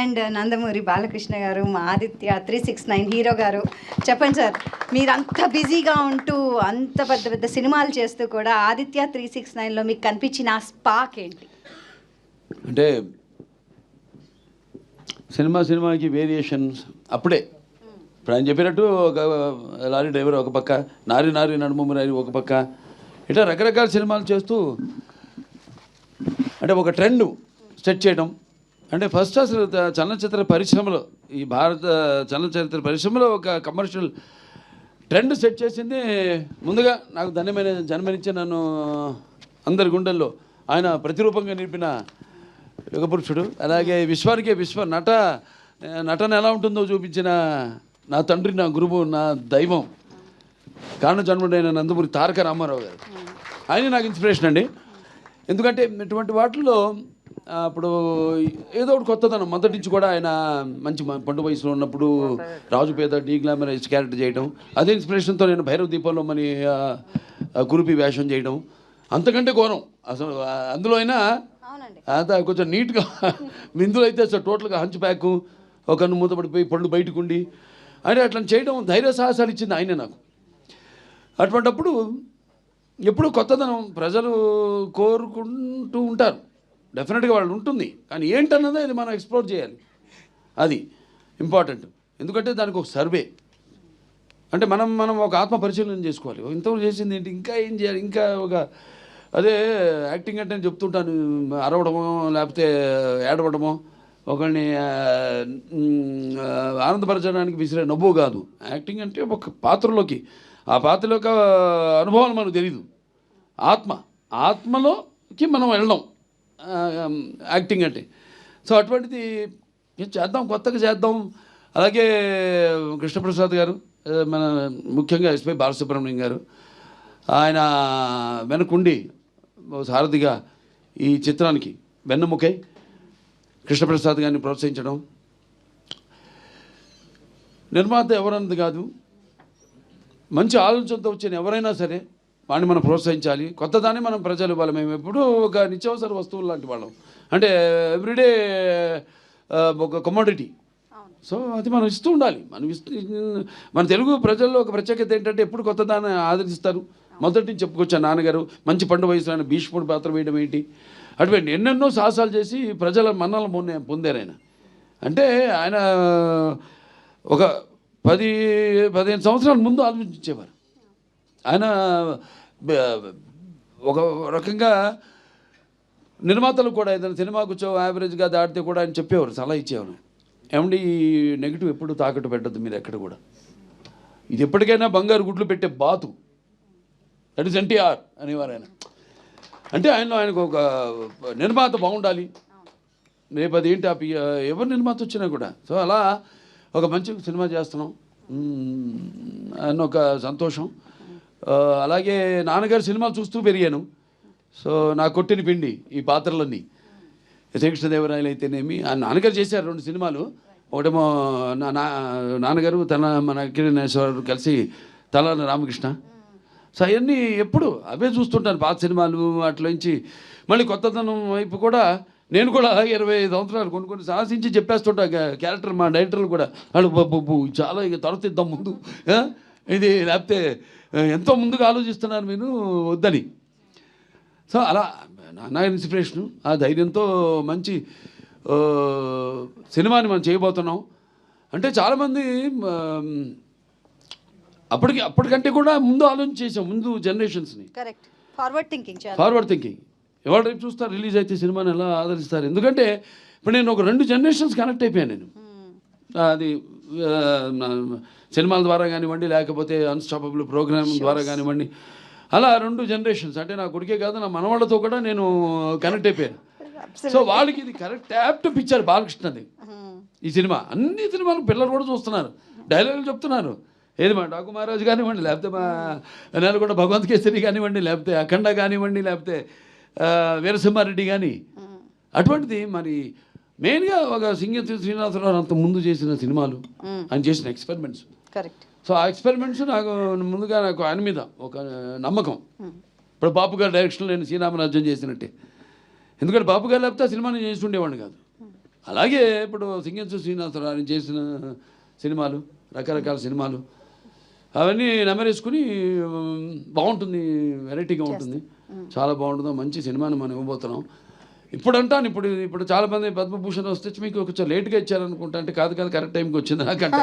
And Nandamuri Balakrishna గారు మా Aditya three six nine hero గారు. చెప్పండి సార్ మీరు అంత బిజీగా ఉంటూ అంత పెద్ద పెద్ద సినిమాలు చేస్తూ కూడా ఆదిత్య త్రీ సిక్స్ నైన్లో మీకు కనిపించిన ఆ స్పాక్ ఏంటి? అంటే సినిమా సినిమాకి వేరియేషన్స్ అప్పుడే. ఇప్పుడు ఆయన చెప్పినట్టు ఒక లారీ డ్రైవర్ ఒక పక్క నారి నారి నడుము నారి ఒక పక్క. ఇట్లా రకరకాల సినిమాలు చేస్తూ అంటే ఒక ట్రెండ్ సెట్ చేయడం అంటే ఫస్ట్ అసలు చలనచిత్ర పరిశ్రమలో ఈ భారత చలనచిత్ర పరిశ్రమలో ఒక కమర్షియల్ ట్రెండ్ సెట్ చేసింది. ముందుగా నాకు ధన్యమైన జన్మనిచ్చి నన్ను అందరి గుండెల్లో ఆయన ప్రతిరూపంగా నిలిపిన యుగపురుషుడు. అలాగే విశ్వానికే విశ్వ నట నటన ఎలా ఉంటుందో చూపించిన నా తండ్రి నా గురువు నా దైవం కారణ జన్ముడైన నందమూరి తారక రామారావు గారు. ఆయన నాకు ఇన్స్పిరేషన్ అండి. ఎందుకంటే ఇటువంటి వాటిల్లో అప్పుడు ఏదో ఒకటి కొత్తదనం. మొదటి నుంచి కూడా ఆయన మంచి పండు వయసులో ఉన్నప్పుడు రాజు పేద డీ గ్లామరైజ్ క్యారెక్టర్ చేయడం అదే ఇన్స్పిరేషన్తో నేను భైరవ దీపంలో ఆ, కురుపి వేషం చేయడం అంతకంటే ఘోరం. అసలు అందులో అయినా అంతా కొంచెం నీట్గా ఇందులో అయితే అసలు టోటల్గా హంచ్ ప్యాక్ ఒక కన్ను మూతపడిపోయి పళ్ళు బయటకు ఉండి అంటే అట్లా చేయడం ధైర్య సాహసాలు ఇచ్చింది ఆయనే నాకు. అటువంటప్పుడు ఎప్పుడు కొత్తదనం ప్రజలు కోరుకుంటూ ఉంటారు. డెఫినెట్గా వాళ్ళు ఉంటుంది. కానీ ఏంటన్నదే అది మనం ఎక్స్ప్లోర్ చేయాలి. అది ఇంపార్టెంట్ ఎందుకంటే దానికి ఒక సర్వే అంటే మనం మనం ఒక ఆత్మ పరిశీలన చేసుకోవాలి. ఇంతవరకు చేసింది ఏంటి? ఇంకా ఏం చేయాలి? ఇంకా ఒక అదే యాక్టింగ్ అంటే నేను చెప్తుంటాను. అరవడమో లేకపోతే ఏడవడమో ఒకరిని ఆనందపరచడానికి విసిరే నవ్వు కాదు. యాక్టింగ్ అంటే ఒక పాత్రలోకి. ఆ పాత్రలో యొక్క అనుభవాలు మనకు తెలియదు ఆత్మ. ఆత్మలోకి మనం వెళ్ళడం. యాక్టింగ్ అంటే. సో అటువంటిది చేద్దాం కొత్తగా చేద్దాం. అలాగే కృష్ణప్రసాద్ గారు మన ముఖ్యంగా ఎస్పై బాలసుబ్రహ్మణ్యం గారు ఆయన వెనకుండి సారథిగా ఈ చిత్రానికి వెన్నముకై కృష్ణప్రసాద్ గారిని ప్రోత్సహించడం. నిర్మాత ఎవరన్నది కాదు. మంచి ఆలోచనతో వచ్చిన ఎవరైనా సరే వాడిని మనం ప్రోత్సహించాలి. కొత్తదాన్ని మనం ప్రజలు ఇవ్వాలి. మేము ఎప్పుడూ ఒక నిత్యావసర వస్తువులు లాంటి వాళ్ళం. అంటే ఎవ్రీడే ఒక కమోడిటీ సో అది మనం ఇస్తూ ఉండాలి. మనం ఇస్తూ మన తెలుగు ప్రజల్లో ఒక ప్రత్యేకత ఏంటంటే ఎప్పుడు కొత్త దాన్ని ఆదరిస్తారు మొదటి నుంచి చెప్పుకొచ్చాను నాన్నగారు మంచి పండు వయసులో ఆయన భీష్ముడు పాత్ర వేయడం ఏంటి? అటువంటి ఎన్నెన్నో సాహసాలు చేసి ప్రజల మన్నలు పొందే పొందారు ఆయన. అంటే ఆయన ఒక పది పదిహేను సంవత్సరాల ముందు ఆలోచించేవారు. ఆయన ఒక రకంగా నిర్మాతలు కూడా ఏదైనా సినిమా కూర్చో యావరేజ్గా దాటితే కూడా ఆయన చెప్పేవారు సలహా ఇచ్చేవారు. ఏమండి ఈ నెగిటివ్ ఎప్పుడు తాకట్టు పెట్టద్దు మీరు ఎక్కడ కూడా. ఇది ఎప్పటికైనా బంగారు గుడ్లు పెట్టే బాతు. దట్ ఇస్ ఎన్టీఆర్ అనేవారు ఆయన. అంటే ఆయనలో ఆయనకు ఒక నిర్మాత బాగుండాలి. రేపు అది ఏంటి ఆ పి- ఎవరు నిర్మాత వచ్చినా కూడా. సో అలా ఒక మంచి సినిమా చేస్తున్నాం. అన్న ఒక సంతోషం. అలాగే నాన్నగారు సినిమాలు చూస్తూ పెరిగాను. సో నా కొట్టిన పిండి ఈ పాత్రలన్నీ. శ్రీకృష్ణదేవరాయలు అయితేనేమి ఆ నాన్నగారు చేశారు రెండు సినిమాలు. ఒకటేమో నా నా- నాన్నగారు తన మన కిరణేశ్వరరావు కలిసి తలాన రామకృష్ణ. సో అవన్నీ ఎప్పుడు అవే చూస్తుంటాను పాత సినిమాలు వాటిలోంచి మళ్ళీ కొత్తదనం వైపు కూడా నేను కూడా అలాగే ఇరవై ఐదు సంవత్సరాలు కొన్ని కొన్ని సాహసించి చెప్పేస్తుంటా క్యారెక్టర్ మా డైరెక్టర్లు కూడా. వాళ్ళు చాలా ఇక తొడతిద్దాం ముందు. ఇది లేకపోతే ఎంతో ముందుగా ఆలోచిస్తున్నారు మీరు వద్దని. సో అలా నాన్న ఇన్స్పిరేషను ఆ ధైర్యంతో మంచి సినిమాని మనం చేయబోతున్నాం. అంటే చాలామంది అప్పటికి అప్పటికంటే కూడా ముందు ఆలోచన చేసాం ముందు జనరేషన్స్ని. Correct. Forward thinking forward thinking ఎవరు రేపు చూస్తారు రిలీజ్ అయితే సినిమాని ఎలా ఆదరిస్తారు? ఎందుకంటే ఇప్పుడు నేను ఒక రెండు జనరేషన్స్ కనెక్ట్ అయిపోయాను నేను. అది సినిమాల ద్వారా కానివ్వండి లేకపోతే అన్స్టాపబుల్ ప్రోగ్రామ్ ద్వారా కానివ్వండి అలా రెండు జనరేషన్స్ అంటే నా కొడుకే కాదు నా మనవాళ్ళతో కూడా నేను కనెక్ట్ అయిపోయాను. సో వాళ్ళకి ఇది కరెక్ట్ యాప్ట్ పిక్చర్ బాలకృష్ణది. ఈ సినిమా అన్ని సినిమాలు పిల్లలు కూడా చూస్తున్నారు. డైలాగులు చెప్తున్నారు. ఏది మా డాకు మహారాజు కానివ్వండి లేకపోతే మా నెలకొండ భగవంత్ కేసరి కానివ్వండి లేకపోతే అఖండ కానివ్వండి లేకపోతే వీరసింహారెడ్డి కానీ అటువంటిది మరి మెయిన్గా ఒక సింగతి శ్రీనివాసరావు అంత ముందు చేసిన సినిమాలు ఆయన చేసిన ఎక్స్పెరిమెంట్స్ కరెక్ట్ సో ఆ ఎక్స్పెరిమెంట్స్ నాకు ముందుగా నాకు ఆయన మీద ఒక నమ్మకం. ఇప్పుడు బాపు గారి డైరెక్షన్లో నేను శ్రీరామరాజ్యం చేసినట్టే. ఎందుకంటే బాపు గారు లేకపోతే ఆ సినిమా నేను చేసి ఉండేవాడిని కాదు అలాగే ఇప్పుడు సింగేశ్వర శ్రీనివాసరావు ఆయన చేసిన సినిమాలు రకరకాల సినిమాలు అవన్నీ నెమరేసుకుని బాగుంటుంది వెరైటీగా ఉంటుంది. చాలా బాగుంటుంది మంచి సినిమాని మనం ఇవ్వబోతున్నాం. ఇప్పుడు అంటాను ఇప్పుడు ఇప్పుడు చాలా మంది పద్మభూషణ్ వస్తే మీకు కొంచెం లేట్గా ఇచ్చారనుకుంటా అంటే కాదు కాదు కరెక్ట్ టైంకి వచ్చింది నాకంట.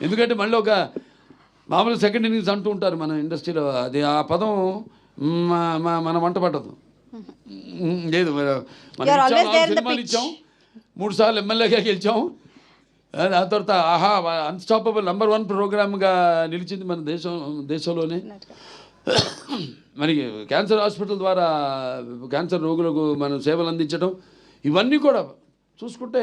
ఎందుకంటే మళ్ళీ ఒక మామూలు సెకండ్ ఇన్నింగ్స్ అంటూ ఉంటారు మన ఇండస్ట్రీలో అది ఆ పదం మన వంట పట్టదు. లేదు సినిమాలు. ఇచ్చాం మూడు సార్లు ఎమ్మెల్యేగా గెలిచాం. ఆ దాని తర్వాత ఆహా అన్స్టాపబుల్ నంబర్ వన్ ప్రోగ్రామ్గా నిలిచింది మన దేశం దేశంలోనే. మరి క్యాన్సర్ హాస్పిటల్ ద్వారా క్యాన్సర్ రోగులకు మనం సేవలు అందించడం ఇవన్నీ కూడా చూసుకుంటే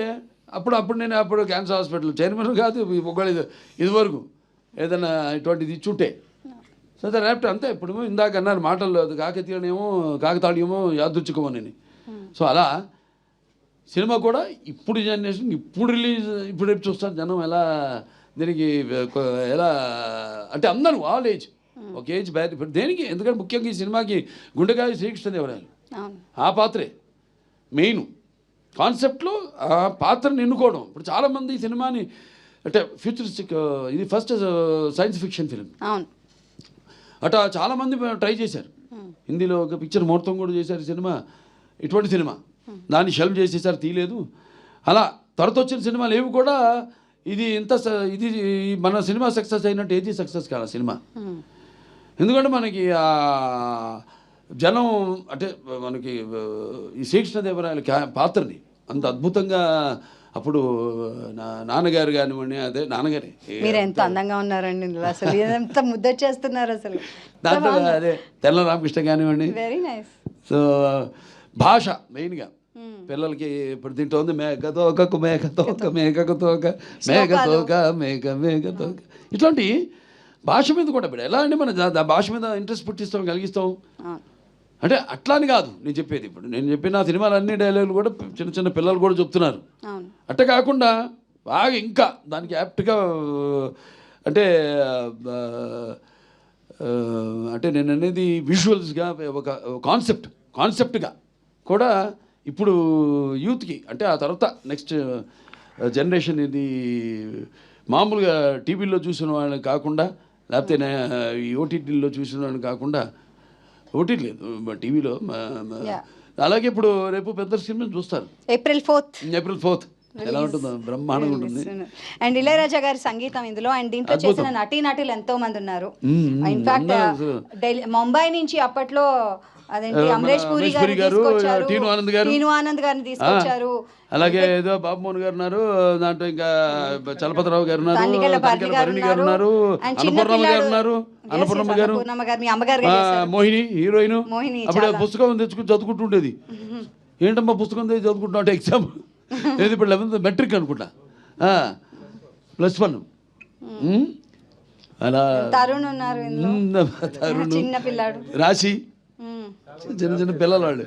అప్పుడు అప్పుడు నేను అప్పుడు క్యాన్సర్ హాస్పిటల్ చైర్మన్ కాదు ఒకళ్ళు ఇదివరకు ఏదైనా ఇటువంటిది ఇచ్చుంటే. సో ద అంతే ఇప్పుడు ఇందాక అన్నారు మాటల్లో అది కాకతీయనేమో కాకతాళీయమో యాదృచ్ఛికమోనని సో అలా సినిమా కూడా ఇప్పుడు జనరేషన్ ఇప్పుడు రిలీజ్ ఇప్పుడు రేపు చూస్తారు జనం ఎలా దీనికి ఎలా అంటే అందరూ ఆల్ ఏజ్ ఒక ఏజ్ బ్యాడ్. ఇప్పుడు దేనికి? ఎందుకంటే ముఖ్యంగా ఈ సినిమాకి గుండెకాయ శ్రీకృష్ణదేవరాయలు అవును. ఆ పాత్రే. మెయిన్ కాన్సెప్ట్లో ఆ పాత్రను ఎన్నుకోవడం. ఇప్పుడు చాలామంది ఈ సినిమాని అంటే ఫ్యూచరిస్టిక్ ఇది ఫస్ట్ సైన్స్ ఫిక్షన్ ఫిల్మ్ అట చాలామంది ట్రై చేశారు. హిందీలో ఒక పిక్చర్ ముహూర్తం కూడా చేశారు సినిమా. ఇటువంటి సినిమా. దాన్ని షెల్ఫ్ చేసేసారు తీయలేదు. అలా తర్వాత వచ్చిన సినిమాలు ఏవి కూడా. ఇది ఇంత ఇది మన సినిమా సక్సెస్ అయినట్టు ఏది సక్సెస్ కాదు సినిమా. ఎందుకంటే మనకి ఆ జనం అంటే మనకి ఈ శ్రీకృష్ణదేవరాయల పాత్రని అంత అద్భుతంగా అప్పుడు నా నాన్నగారు కానివ్వండి అదే నాన్నగారి. మీరు ఎంత అందంగా ఉన్నారండి అసలు. ఎంత ముద్దొచ్చేస్తున్నారు అసలు. దాంట్లో అదే తెల్ల రామకృష్ణ కానివ్వండి. వెరీ నైస్ సో భాష మెయిన్గా పిల్లలకి ఇప్పుడు దీంట్లో ఉంది మేఘతోక మేఘతోక మేఘతోక మేఘతోక మేఘ మేఘతోక ఇట్లాంటి భాష మీద కూడా ఇప్పుడు ఎలా అంటే మన భాష మీద ఇంట్రెస్ట్ పుట్టిస్తాం కలిగిస్తాం. అంటే అట్లా అని కాదు నేను చెప్పేది ఇప్పుడు. నేను చెప్పిన సినిమాలు అన్ని డైలాగులు కూడా చిన్న చిన్న పిల్లలు కూడా చెప్తున్నారు. అట్ట కాకుండా బాగా ఇంకా దానికి యాప్ట్గా అంటే అంటే నేను అనేది విజువల్స్గా ఒక కాన్సెప్ట్ కాన్సెప్ట్గా కూడా ఇప్పుడు యూత్కి అంటే ఆ తర్వాత నెక్స్ట్ జనరేషన్ ఇది మామూలుగా టీవీలో చూసిన వాళ్ళని కాకుండా లేకపోతే ఈ ఓటీటీలో చూసిన కాకుండా ఓటీటీ లేదు టీవీలో. అలాగే ఇప్పుడు రేపు పెద్ద సినిమా చూస్తారు. April fourth. April fourth. ఎలా ఉంటుందో బ్రహ్మాండంగా ఉంటుంది. అండ్ ఇళయరాజా గారి సంగీతం ఇందులో. అండ్ దీంట్లో చేసిన నటీ నటులు ఎంతో మంది ఉన్నారు. ఇన్ఫాక్ట్. ఢిల్లీ ముంబై నుంచి అప్పట్లో అదేంటి అమరేష్ పూరి గారు టీను ఆనంద్ గారు. టీను ఆనంద్ గారిని తీసుకొచ్చారు. అలాగే ఏదో బాబుమోహన్ గారు ఉన్నారు దాంట్లో ఇంకా చలపతిరావు గారు ఉన్నారు భరణి గారు ఉన్నారు. అన్నపూర్ణమ్మ గారు ఉన్నారు అన్నపూర్ణమ్మ గారు. మోహిని హీరోయిన్. మోహిని అప్పుడు. పుస్తకం తెచ్చుకుని చదువుకుంటుండేది. ఏంటమ్మా పుస్తకం తెచ్చి చదువుకుంటున్నా అంటే ఎగ్జామ్? లేదు ఇప్పుడు లెవెన్త్ మెట్రిక్ అనుకుంటా. Plus one. అలా. తరుణ్ ఉన్నారు తరుణ్. చిన్న పిల్లాడు. రాశి. చిన్న చిన్న పిల్లలు వాళ్ళు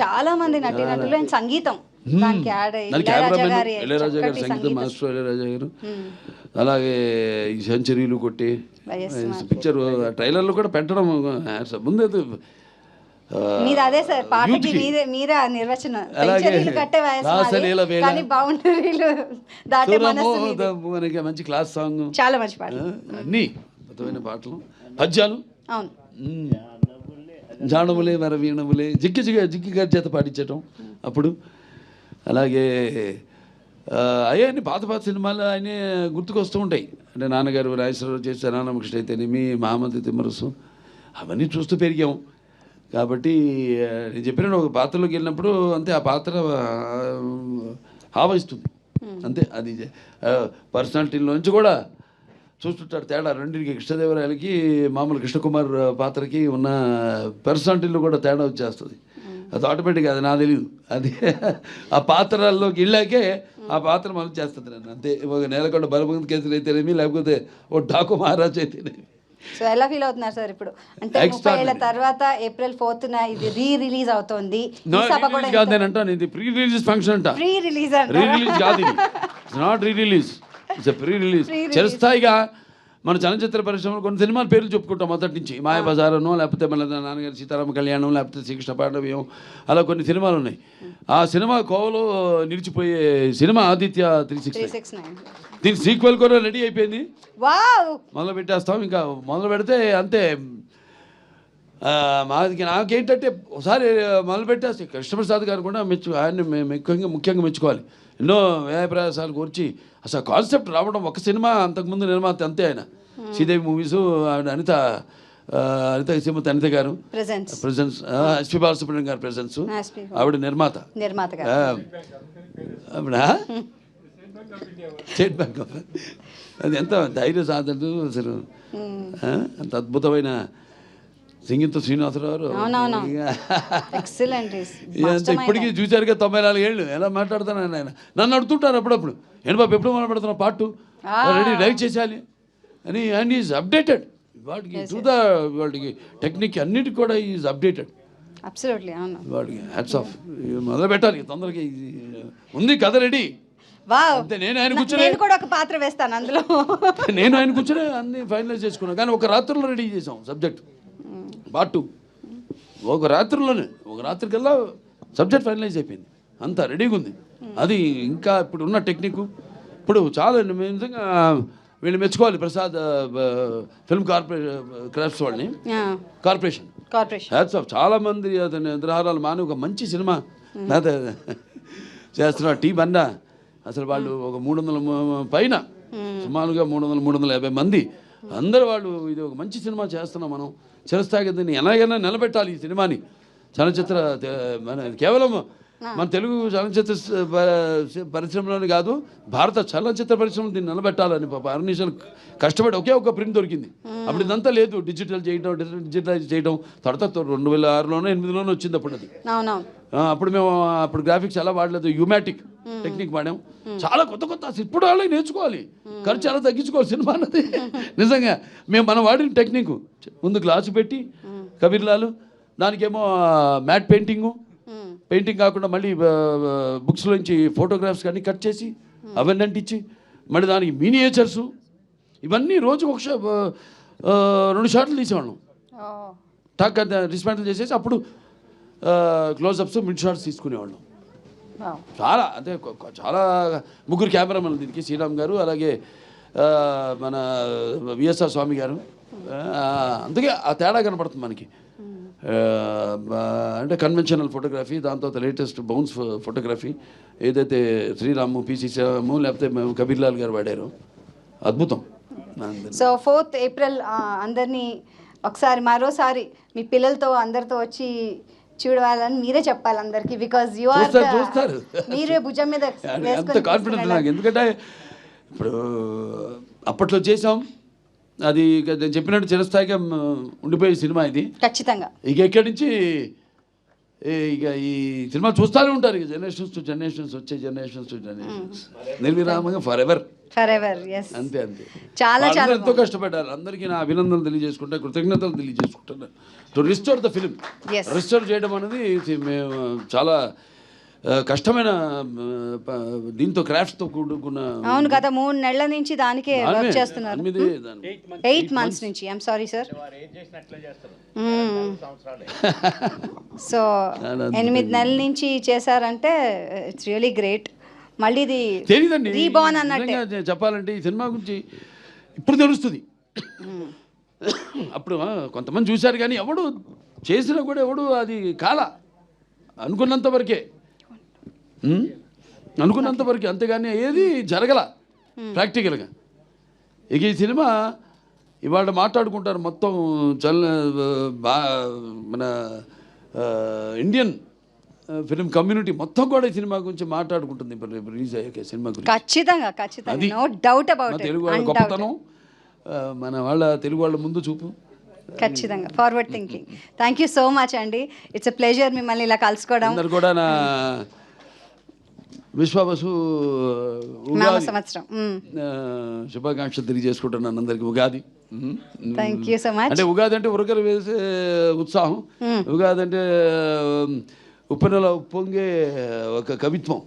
చాలా మంది నటి నటులు అండ్ సంగీతం. ఇళయరాజా గారి సంగీతం మాస్టర్ ఇళయరాజా గారు. అలాగే ఈ సెంచరీలు కొట్టి పిక్చర్ ట్రైలర్లు కూడా పెట్టడం ముందు మీది అదే సార్ పాటకి యూత్కి. మీరే నిర్వచనం. అలాగే మాది, మీది. మంచి క్లాస్ సాంగ్. చాలా మంచి పాట. అన్నీ అద్భుతమైన పాటలు. పద్యాలు. అవును. జానములే వర వీణములే జిక్కి జిగ్గ జిక్కి గారి చేత పాటించటం అప్పుడు. అలాగే ఆ, అయ్యాన్ని పాత పాత సినిమాలు ఆయన గుర్తుకొస్తూ ఉంటాయి. అంటే నాన్నగారు రాజేశ్వరరావు చేసే రామకృష్ణ అయితేనేమి మహామంతి తిమ్మరసు అవన్నీ చూస్తూ పెరిగాం. కాబట్టి నేను చెప్పిన ఒక పాత్రలోకి వెళ్ళినప్పుడు అంతే ఆ పాత్ర ఆవహిస్తుంది అంతే అది పర్సనాలిటీలో నుంచి కూడా చూస్తుంటాడు తేడా. రెండింటికి కృష్ణదేవరాయలకి మామూలు కృష్ణకుమార్ పాత్రకి ఉన్న పర్సనాలిటీలో కూడా తేడా వచ్చేస్తుంది. అది ఆటోమేటిక్ అది నాకు తెలియదు అది ఆ పాత్రల్లోకి వెళ్ళాకే ఆ పాత్ర మనం చేస్తుంది నన్ను. అంతే ఒక నేలకొండ బలభంగ కేసులు అయితేనేమి లేకపోతే ఓ డాకు మహారాజ్ అయితేనేమి. సో ఎలా ఫీల్ అవుతున్నారు సార్ ఇప్పుడు? అంటే ముప్పై ఏళ్ళ. తర్వాత ఏప్రిల్ ఫోర్త్ ఇది రీ రిలీజ్ అవుతోంది నో ఇది ప్రీ రిలీజ్ ఫంక్షన్ అంట ప్రీ రిలీజ్ రీ రిలీజ్ కాదు not re release it's pre release. చిరస్థాయిగా మన చలనచిత్ర పరిశ్రమలో కొన్ని సినిమాల పేర్లు చెప్పుకుంటాం మొదటి నుంచి. మాయబజారనో లేకపోతే మన నాన్నగారి సీతారామ కళ్యాణం లేకపోతే శ్రీకృష్ణ పాండవ్యం అలా కొన్ని సినిమాలు ఉన్నాయి. ఆ సినిమా కోవలో నిలిచిపోయే సినిమా ఆదిత్య త్రీ సిక్స్ దీని సీక్వెల్ కూడా రెడీ అయిపోయింది. మొదలు పెట్టేస్తాం. ఇంకా మొదలు పెడితే అంతే. మాది నాకేంటంటే ఒకసారి మొదలు పెట్టేస్తే కృష్ణప్రసాద్ గారు కూడా మెచ్చు ఆయన్ని ముఖ్యంగా ముఖ్యంగా మెచ్చుకోవాలి. ఎన్నో వ్యయ ప్రయాసాలు కూర్చి అసలు కాన్సెప్ట్ రావడం ఒక సినిమా అంతకుముందు నిర్మాత అంతే ఆయన. శ్రీదేవి మూవీస్ ఆవిడ అనిత అనిత శ్రీమతి అనిత గారు. ప్రెజెంట్స్ ప్రెజెన్స్ ఎస్పి బాలసుబ్రహ్మణ్యం గారి ప్రెజెన్స్ ఎస్పీ ఆవిడ నిర్మాత. స్టేట్ బ్యాంక్ ఆఫ్ అది ఎంత ధైర్య సాధనలు అసలు. ఆ, అంత అద్భుతమైన సింగింత శ్రీనివాసరావు? ఇప్పటికీ చూశారుగా తొంభై నాలుగు ఏళ్ళు. ఎలా మాట్లాడుతాను ఆయన? నన్ను అడుగుతుంటారు అప్పుడప్పుడు. ఏంటి బాబు ఎప్పుడు మొదలు పెడుతున్నా పాటు రెడీ రైట్ చేసేయాలి. అని అండ్ ఈజ్ అప్డేటెడ్ వాటికి టు ద వాటికి టెక్నిక్ అన్నిటికి కూడా ఈజ్ అప్డేటెడ్ వాడికి హ్యాట్స్ ఆఫ్ మొదలు పెట్టాలి. తొందరగా ఉంది కథ రెడీ నేను ఆయన కూర్చొని కూడా ఒక పాత్ర వేస్తాను అందులో. నేను ఆయన కూర్చొని అన్ని ఫైనలైజ్ చేసుకున్నాను కానీ ఒక రాత్రిలో రెడీ చేసాం సబ్జెక్ట్ పార్ట్ టూ ఒక రాత్రిలోనే ఒక రాత్రికల్లా సబ్జెక్ట్ ఫైనలైజ్ అయిపోయింది. అంతా రెడీగా ఉంది. అది ఇంకా ఇప్పుడు ఉన్న టెక్నిక్. ఇప్పుడు చాలా నిజంగా వీళ్ళు మెచ్చుకోవాలి ప్రసాద్ ఫిల్మ్ కార్పొరేషన్ క్రాఫ్ట్స్ వాళ్ళని. కార్పొరేషన్. కార్పొరేషన్. హ్యాట్స్ ఆఫ్ చాలా మంది అతని నిద్రహారాలు మాని ఒక మంచి సినిమా. చేస్తున్నారు. టీ బండా. అసలు వాళ్ళు ఒక మూడు వందల పైన. సుమారుగా మూడు వందల మూడు వందల యాభై మంది. అందరు వాళ్ళు ఇది ఒక మంచి సినిమా చేస్తున్నాం మనం. చిరస్థాయి ఎలాగైనా నిలబెట్టాలి ఈ సినిమాని. చలనచిత్ర మన కేవలం మన తెలుగు చలనచిత్ర పరిశ్రమలోనే కాదు భారత చలనచిత్ర పరిశ్రమ దీన్ని నిలబెట్టాలని పాప కష్టపడి ఒకే ఒక ప్రింట్ దొరికింది. అప్పుడు ఇదంతా లేదు. డిజిటల్ చేయడం డిజిటలైజ్ చేయడం తర్వాత రెండు వేల ఆరులోనో ఎనిమిదిలోనో వచ్చింది అప్పుడు అది. అప్పుడు మేము అప్పుడు గ్రాఫిక్స్ ఎలా వాడలేదు. యూమాటిక్ టెక్నిక్ వాడాం. చాలా కొత్త కొత్త ఇప్పుడు వాళ్ళే నేర్చుకోవాలి. ఖర్చు ఎలా తగ్గించుకోవాలి సినిమా అన్నది. నిజంగా మేము మనం వాడిన టెక్నిక్. ముందు గ్లాసు పెట్టి కబీర్లాలు దానికేమో మ్యాట్ పెయింటింగు పెయింటింగ్ కాకుండా మళ్ళీ బుక్స్లోంచి ఫోటోగ్రాఫ్స్ కానీ కట్ చేసి అవన్నీ అంటించి మళ్ళీ దానికి మినియేచర్స్ ఇవన్నీ రోజుకు ఒక రెండు షాట్లు తీసేవాళ్ళం. టక్ డిస్మాంటిల్ చేసేసి అప్పుడు క్లోజప్స్ మిడ్ షాట్స్ తీసుకునేవాళ్ళం. చాలా అంటే చాలా ముగ్గురు కెమెరామెన్ దీనికి శ్రీరామ్ గారు అలాగే మన విఎస్ఆర్ స్వామి గారు. అందుకే ఆ తేడా కనపడుతుంది మనకి. అంటే కన్వెన్షనల్ ఫోటోగ్రఫీ దాంతో లేటెస్ట్ బౌన్స్ ఫోటోగ్రఫీ ఏదైతే శ్రీరాము పిసి శ్రీరాము లేకపోతే మేము కబీర్లాల్ గారు వాడారు అద్భుతం. సో ఫోర్త్ ఏప్రిల్ అందరినీ ఒకసారి మరోసారి మీ పిల్లలతో అందరితో వచ్చి చూడాలని మీరే చెప్పాలి అందరికి బికాజ్ యు ఆర్ చూస్తారు. మీరే భుజం మీద కాన్ఫిడెన్స్ నాకు. ఎందుకంటే ఇప్పుడు అప్పట్లో చేసాం అది నేను చెప్పినట్టు చిరస్థాయిగా ఉండిపోయే సినిమా ఇది. ఖచ్చితంగా. ఇక ఎక్కడి నుంచి ఏ, ఇక ఈ సినిమా చూస్తూనే ఉంటారు ఇక జనరేషన్స్ టు జనరేషన్స్ వచ్చే జనరేషన్స్ టు జనరేషన్స్ నిర్విరామంగా ఫర్ ఎవర్ ఫర్ ఎవర్ అంతే అంతే. చాలా చాలా ఎంతో కష్టపడ్డారు. అందరికీ నా అభినందనలు తెలియజేసుకుంటా కృతజ్ఞతలు తెలియజేసుకుంటాను to restore the film. Restore చేయడం అనేది మేము చాలా కష్టమైన దీంతో క్రాఫ్ట్తో కూడుకున్న అవును గత మూడు నెలల నుంచి దానికే దాని వర్క్ చేస్తున్నారు. ఎయిట్ మంత్స్ నుంచి. ఐఎమ్ సారీ సార్ సో ఎనిమిది నెలల నుంచి చేశారంటే ఇట్స్ రియలీ గ్రేట్ మళ్ళీ ఇది రీబార్న్ అన్నట్టే. చెప్పాలంటే ఈ సినిమా గురించి ఇప్పుడు తెలుస్తుంది. అప్పుడు కొంతమంది చూశారు కానీ ఎవడు చేసినా కూడా ఎవడు అది కాల అనుకున్నంత వరకే? అనుకున్నంత వరకే అంతేగాని ఏది జరగల. ప్రాక్టికల్గా ఇక ఈ సినిమా ఇవాళ మాట్లాడుకుంటారు మొత్తం చల్ మన ఇండియన్ ఫిలిం కమ్యూనిటీ మొత్తం కూడా ఈ సినిమా గురించి మాట్లాడుకుంటుంది. ఇప్పుడు రేపు రిలీజ్ అయ్యాక సినిమా గురించి. ఖచ్చితంగా డౌట్ అబౌట్ తెలుగు వాళ్ళ గొప్పతనం మన వాళ్ళ తెలుగు వాళ్ళ ముందు చూపు. ఖచ్చితంగా. Forward thinking thank you so much అండి ఇట్స్ ఎ ప్లెజర్ మిమ్మల్ని ఇలా కలుసుకోవడం. కూడా నా విశ్వవసు ఉగాది. సంవత్సరం. ఆ, శుభాకాంక్షలు తెలియజేసుకుంటున్నాను అందరికి Ugadi. Thank you so much అంటే ఉగాది అంటే ఉరకలు వేసే ఉత్సాహం. ఉగాది అంటే ఉప్పెనలో ఉప్పొంగే ఒక కవిత్వం.